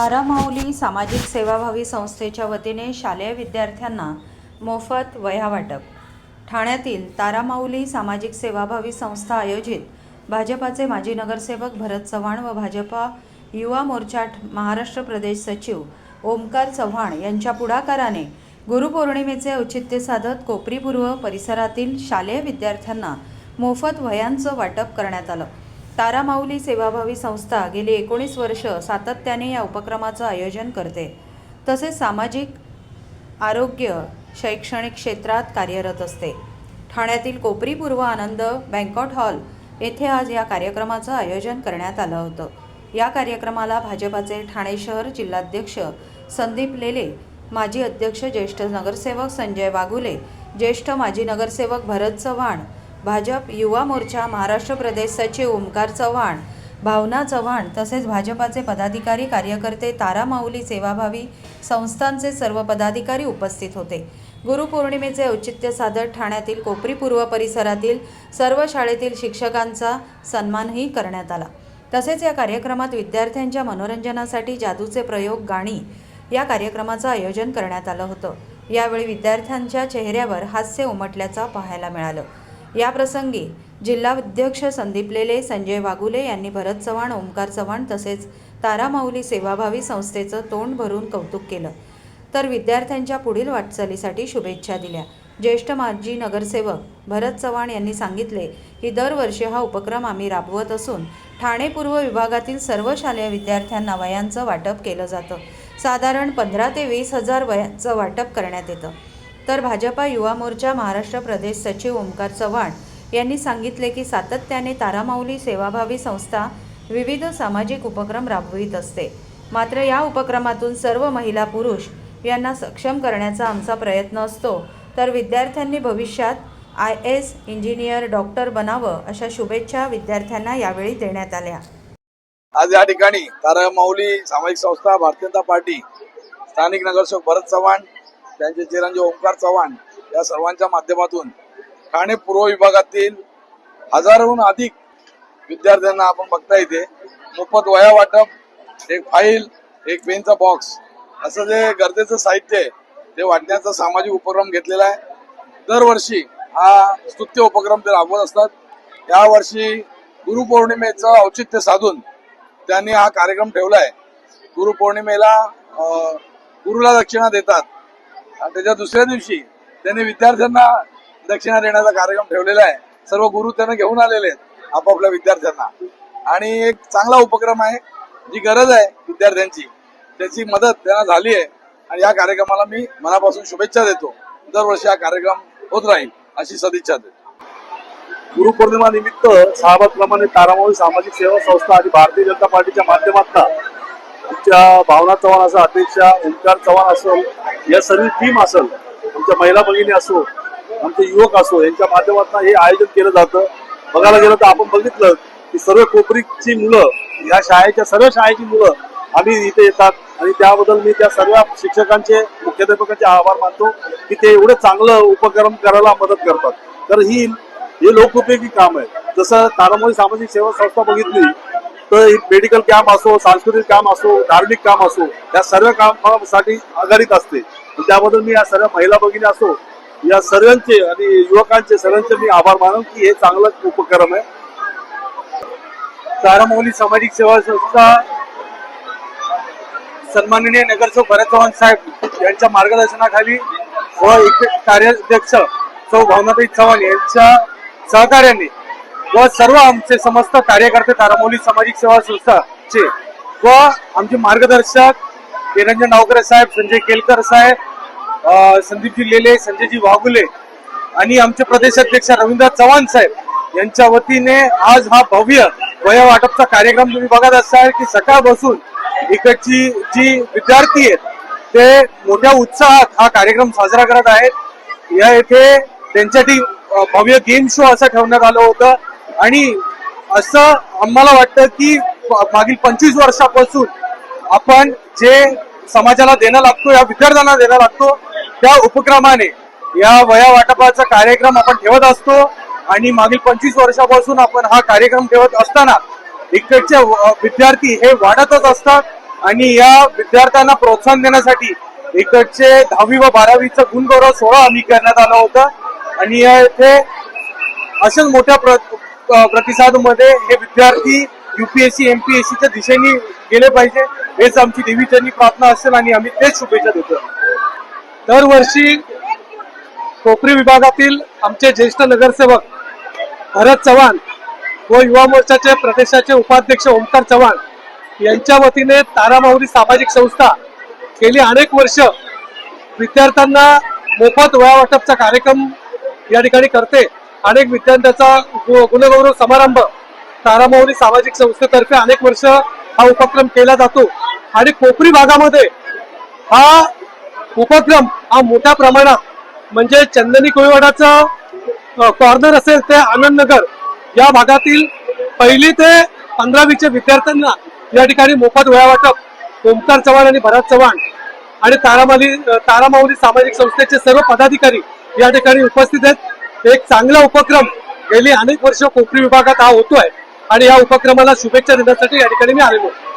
तारामाऊली सामाजिक सेवाभावी संस्थेच्या वतीने शालेय विद्यार्थ्यांना मोफत वह्या वाटप ठाण्यातील तारामाऊली सामाजिक सेवाभावी संस्था आयोजित भाजपाचे माजी नगरसेवक भरत चव्हाण व भाजपा युवा मोर्चा महाराष्ट्र प्रदेश सचिव ओमकार चव्हाण यांच्या पुढाकाराने गुरुपौर्णिमेचे औचित्य साधत कोपरीपूर्व परिसरातील शालेय विद्यार्थ्यांना मोफत वह्यांचं वाटप करण्यात आलं. तारामाऊली सेवाभावी संस्था गेली एकोणीस वर्ष सातत्याने या उपक्रमाचं आयोजन करते. तसेच सामाजिक आरोग्य शैक्षणिक क्षेत्रात कार्यरत असते. ठाण्यातील कोपरी पूर्व आनंद बँकॉट हॉल येथे आज या कार्यक्रमाचं आयोजन करण्यात आलं होतं. या कार्यक्रमाला भाजपाचे ठाणे शहर जिल्हाध्यक्ष संदीप लेले माजी अध्यक्ष ज्येष्ठ नगरसेवक संजय वाघुले ज्येष्ठ माजी नगरसेवक भरत चव्हाण भाजप युवा मोर्चा महाराष्ट्र प्रदेश सचिव ओमकार चव्हाण भावना चव्हाण तसेच भाजपाचे पदाधिकारी कार्यकर्ते तारामाऊली सेवाभावी संस्थांचे सर्व पदाधिकारी उपस्थित होते. गुरुपौर्णिमेचे औचित्य साधत ठाण्यातील कोपरी पूर्व परिसरातील सर्व शाळेतील शिक्षकांचा सन्मानही करण्यात आला. तसेच या कार्यक्रमात विद्यार्थ्यांच्या मनोरंजनासाठी जादूचे प्रयोग गाणी या कार्यक्रमाचं आयोजन करण्यात आलं होतं. यावेळी विद्यार्थ्यांच्या चेहऱ्यावर हास्य उमटल्याचं पाहायला मिळालं. या प्रसंगी जिल्हाध्यक्ष संदीप लेले संजय वागुले यांनी भरत चव्हाण ओमकार चव्हाण तसेच तारामाऊली सेवाभावी संस्थेचं तोंड भरून कौतुक केलं. तर विद्यार्थ्यांच्या पुढील वाटचालीसाठी शुभेच्छा दिल्या. ज्येष्ठ माजी नगरसेवक भरत चव्हाण यांनी सांगितले की दरवर्षी हा उपक्रम आम्ही राबवत असून ठाणे पूर्व विभागातील सर्व शालेय विद्यार्थ्यांना वयांचं वाटप केलं जातं. साधारण पंधरा ते वीस हजार वयांचं वाटप करण्यात येतं. तर भाजपा युवा मोर्चा महाराष्ट्र प्रदेश सचिव ओमकार चव्हाण यांनी सांगितले की सातत्याने तारामाऊली सेवाभावी संस्था विविध सामाजिक उपक्रम राबवित असते. मात्र या उपक्रमातून सर्व महिला पुरुष यांना सक्षम करण्याचा आमचा प्रयत्न असतो. तर विद्यार्थ्यांनी भविष्यात आय एस इंजिनियर डॉक्टर बनावं अशा शुभेच्छा विद्यार्थ्यांना यावेळी देण्यात आल्या. आज या ठिकाणी तारामाऊली सामाजिक संस्था भारतीय जनता पार्टी स्थानिक नगरसेवक भरत चव्हाण त्यांचे चिरंजीव ओंकार चव्हाण या सर्वांच्या माध्यमातून ठाणे पूर्व विभागातील हजारहून अधिक विद्यार्थ्यांना आपण बघता येते मोफत वया वाटप एक फाईल एक पेनचा बॉक्स असं जे गरजेचं साहित्य आहे ते वाटण्याचा सामाजिक उपक्रम घेतलेला आहे. दरवर्षी हा स्तुत्य उपक्रम ते राबवत असतात. यावर्षी गुरुपौर्णिमेचं औचित्य साधून त्यांनी हा कार्यक्रम ठेवलाय गुरुपौर्णिमेला गुरुला दक्षिणा देतात. आणि त्याच्या दुसऱ्या दिवशी त्यांनी विद्यार्थ्यांना दक्षिणा देण्याचा कार्यक्रम ठेवलेला आहे. सर्व गुरु त्यांना घेऊन आलेले आहेत आपापल्या विद्यार्थ्यांना. आणि एक चांगला उपक्रम आहे जी गरज आहे विद्यार्थ्यांची. त्याची मदत त्यांना झाली आहे. आणि या कार्यक्रमाला मी मनापासून शुभेच्छा देतो. दरवर्षी हा कार्यक्रम होत राहील अशी सदिच्छा देतो. गुरुपौर्णिमा निमित्त साहेबांप्रमाणे तारामोळी सामाजिक सेवा संस्था आणि भारतीय जनता पार्टीच्या माध्यमातून आमच्या भावना चव्हाण असं अध्यक्षा ओंकार चव्हाण असेल या सर्व टीम असेल आमच्या महिला भगिनी असो आमचे युवक असो यांच्या माध्यमातून हे आयोजन केलं जातं. बघायला गेलं तर आपण बघितलं की सर्व कोपरीची मुलं या शाळेच्या सर्व शाळेची मुलं आम्ही इथे येतात. आणि त्याबद्दल मी त्या सर्व शिक्षकांचे मुख्याध्यापकांचे आभार मानतो की ते एवढं चांगलं उपक्रम करायला मदत करतात. तर ही हे लोकोपयोगी काम आहे. जसं तारामोळी सामाजिक सेवा संस्था बघितली तर मेडिकल कॅम्प असो सांस्कृतिक काम असो धार्मिक काम असो या सर्व कामासाठी आघाडीत असते. त्याबद्दल मी या सर्व महिला भगिनी असो या सर्वांचे आणि युवकांचे सर्वांचे मी आभार मानून की हे चांगलं उपक्रम आहे. तारामौली सामाजिक सेवा संस्था सन्माननीय नगरसेवक भरत चव्हाण साहेब यांच्या मार्गदर्शनाखाली व एक कार्याध्यक्ष सौ भावनाताई चव्हाण यांच्या सहकार्याने व सर्व आमचे समस्त कार्यकर्ते तारामौली सामाजिक सेवा संस्थाचे व आमचे मार्गदर्शक निरंजन नावकरे साहेब संजय केलकर साहेब संदीपजी लेले संजयजी वाघुले आणि आमचे प्रदेशाध्यक्ष रवींद्र चव्हाण साहेब यांच्या वतीने आज हा भव्य वयवाटपचा कार्यक्रम तुम्ही बघत असाल की सकाळ बसून इकडची जी विद्यार्थी आहेत ते मोठ्या उत्साहात हा कार्यक्रम साजरा करत आहेत. या येथे त्यांच्यासाठी भव्य गेम शो असं ठेवण्यात आलं होतं. आणि असं आम्हाला वाटतं की मागील पंचवीस वर्षापासून आपण जे समाजाला देणं लागतो या विद्यार्थ्यांना देणं लागतो त्या उपक्रमाने या वया वाटपाचा कार्यक्रम आपण ठेवत असतो आणि मागील पंचवीस वर्षापासून आपण हा कार्यक्रम ठेवत असताना इकडचे विद्यार्थी हे वाढतच असतात आणि या विद्यार्थ्यांना प्रोत्साहन देण्यासाठी इकडचे दहावी व बारावीचा गुणगौरव सोहळा आम्ही करण्यात आला होता. आणि या इथे अशाच मोठ्या प्र, प्रतिसादमध्ये हे विद्यार्थी युपीएससी एमपीएससीच्या दिशेने गेले पाहिजे हेच आमची देवीचरणी प्रार्थना असेल आणि आम्ही तेच शुभेच्छा देतो. दरवर्षी कोपरी विभागातील आमचे ज्येष्ठ नगरसेवक भरत चव्हाण व युवा मोर्चाचे प्रदेशाचे उपाध्यक्ष ओमकार चव्हाण यांच्या वतीने तारामाऊली सामाजिक संस्था गेली अनेक वर्ष विद्यार्थ्यांना मोफत वयावाटपचा कार्यक्रम या ठिकाणी करते. अनेक विद्यार्थ्यांचा गुणगौरव समारंभ तारामौली सामाजिक संस्थेतर्फे अनेक वर्ष हा उपक्रम केला जातो. आणि कोपरी भागामध्ये हा उपक्रम हा मोठ्या प्रमाणात म्हणजे चंदनी कोळीवाडाचं कॉर्नर असेल ते आनंदनगर या भागातील पहिली ते पंधरावीचे विद्यार्थ्यांना या ठिकाणी मोफत वया वाटप ओमकार चव्हाण आणि भरत चव्हाण आणि तारामाली तारामाऊली सामाजिक संस्थेचे सर्व पदाधिकारी या ठिकाणी उपस्थित आहेत. एक चांगला उपक्रम गेली अनेक वर्ष कोकणी विभागात हा होतोय आणि या उपक्रमाला शुभेच्छा देण्यासाठी या ठिकाणी मी आलेलो आहे.